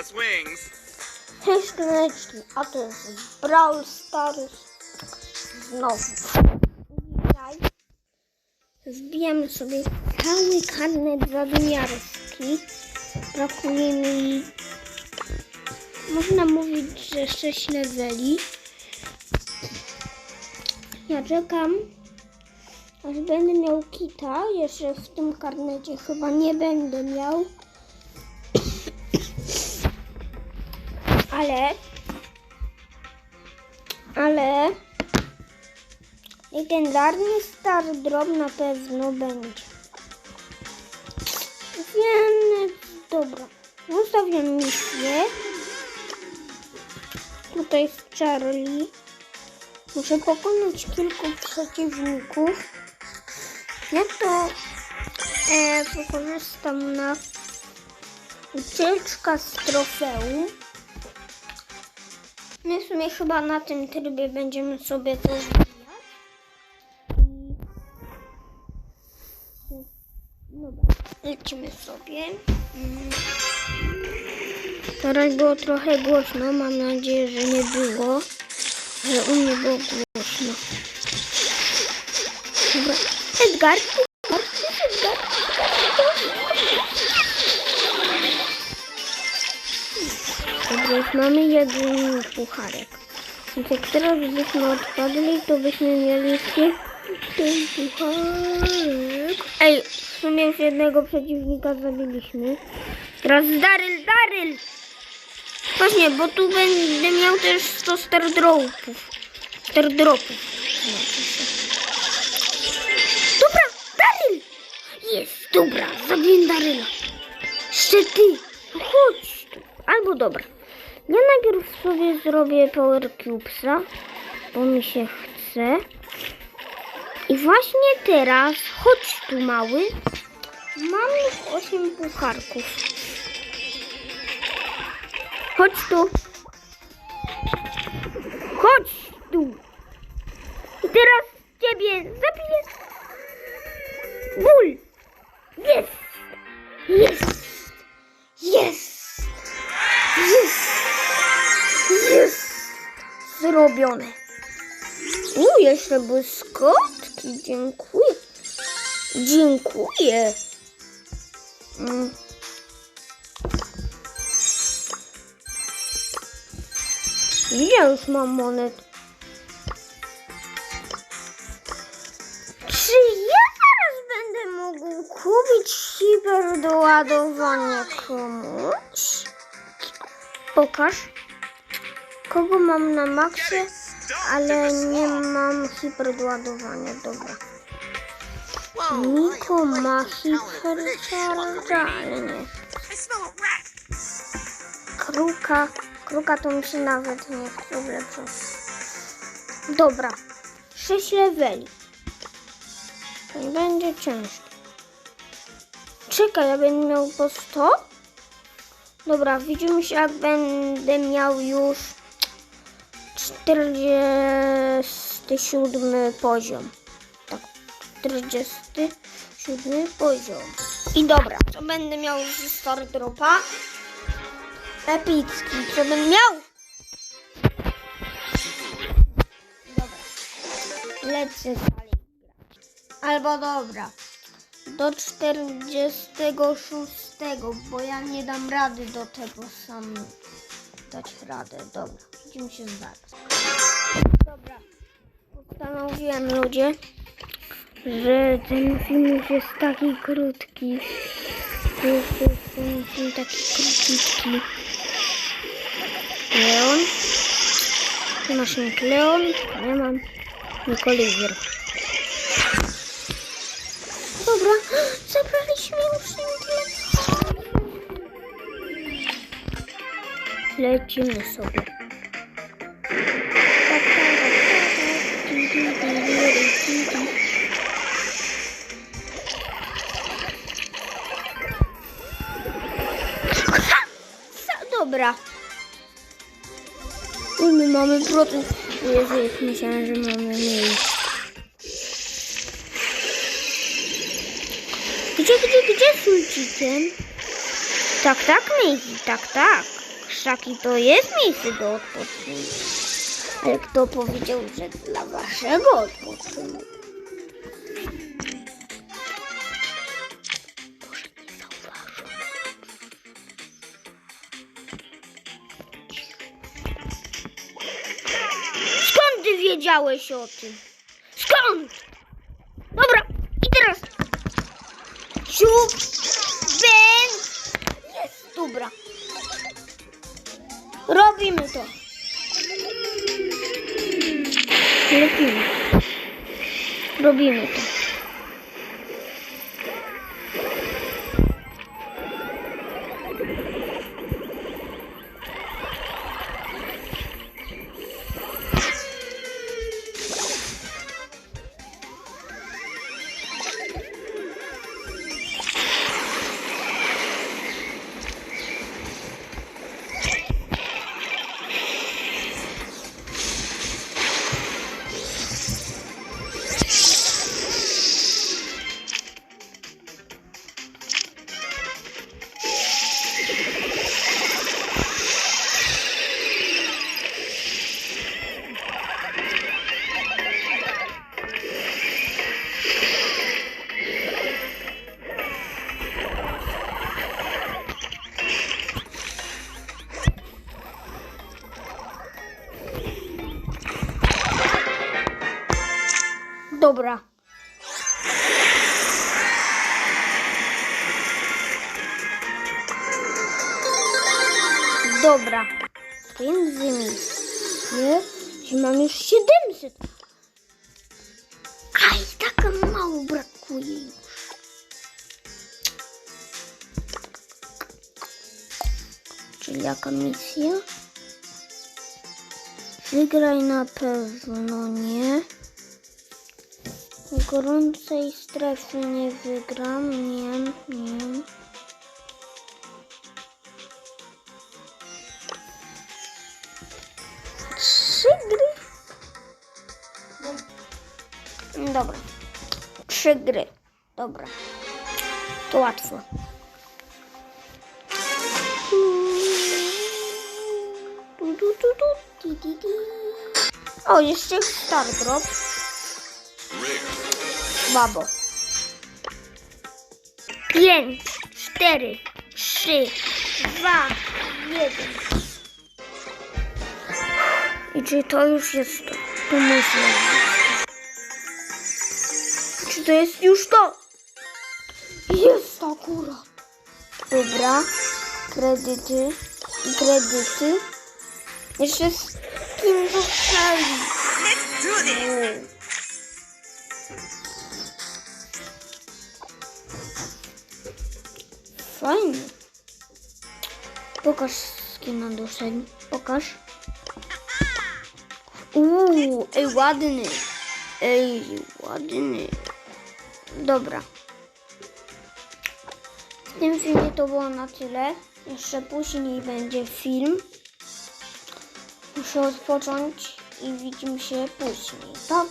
us wings. Króleczki, a to jest Brawl Stars znowu. Dzisiaj sobie cały karnet zadymiarski. Brakuje mi, można mówić, że 6 leveli. Ja czekam, aż będę miał kita. Jeszcze w tym karnecie chyba nie będę miał. Ale ale legendarny Star Drop na pewno będzie. Wiem, dobra. Zostawiam misję. Tutaj jest Charlie. Muszę pokonać kilku przeciwników. Ja to e, wykorzystam na ucieczka z trofeum. My w sumie chyba na tym trybie będziemy sobie zbijać. I... Dobra, lecimy sobie. Mm. Teraz było trochę głośno, mam nadzieję, że nie było, ale u mnie było głośno. Dobra. Edgar, Edgar, Edgar, Dobra, mamy jeden pucharek. Więc jak teraz byśmy odpadli, to byśmy mieli ten pucharek. Ej, w sumie już jednego przeciwnika zabiliśmy. Teraz Daryl, Daryl! Właśnie, bo tu będę miał też 100 star dropów. Dobra, Daryl! Jest, dobra, zabiję Daryla. Jeszcze ty, no chodź tu. Albo dobra. Ja najpierw sobie zrobię Power Cubesa, bo mi się chce. I właśnie teraz, chodź tu mały, mam już 8 pucharków. Chodź tu. Chodź tu. I teraz ciebie zabiję. Ból. Jest. Jest. Jest. Jest. Zrobione. U, jeszcze błyskotki. Dziękuję. Dziękuję. Mm. Ile już mam monet? Czy ja zaraz będę mógł kupić hiper do ładowania komuś? Pokaż. Kogo mam na maksie, ale nie mam hiper do ładowania. Dobra. Niko ma hiper ale nie. Kruka. Kruka to mi się nawet nie chce ulepszać. Dobra. 6 leveli. To będzie ciężko. Czekaj, ja będę miał po 100? Dobra, widzimy się jak będę miał już 47 poziom. Tak, 47 poziom. I dobra, co będę miał ze Star Dropa? Epicki, co bym miał? Dobra. Lecę dalej. Albo dobra. Do 46, bo ja nie dam rady do tego sam dać radę. Dobra, widzimy się zaraz. Dobra. Postanowiłem ludzie, że ten film już jest taki krótki. To jest ten film taki krótki. Leon. Tu masz Leon. Ja mam nick Oliver. Dobra, zabraliśmy już Lecimy sobie. Dobra. Uj, my mamy procent. Jezu, jak myślałem, że mamy mniej. Gdzie, gdzie, gdzie z? Tak, tak, Maisie, tak, tak. Krzaki to jest miejsce do odpoczynku. Ale kto powiedział, że dla waszego odpoczynku? Skąd ty wiedziałeś o tym? Skąd? Dobra, i teraz. Siup, ben. Jest, dobra. Robimy to. Robimy. Robimy to. Dobra. Między innymi, że mam już 700. Aj, tak mało brakuje już. Czyli jaka misja? Wygraj na pewno nie. W gorącej strefie nie wygram, nie, nie. Dobra. Trzy gry. Dobra. To łatwo. Tu, tu, tu, tu. O, jeszcze Star Drop. Babo. Pięć, cztery, trzy, dwa, jeden. I czy to już jest to? To myślę. Czy to jest już to? Jest akurat. Dobra. Kredyty i kredyty. Jeszcze z kim zostali? Let's do this. Fajnie. Pokaż skina doszedł. Pokaż. Uuu, ej ładny. Ej, ładny. Dobra. W tym filmie to było na tyle. Jeszcze później będzie film. Muszę odpocząć i widzimy się później. Pa!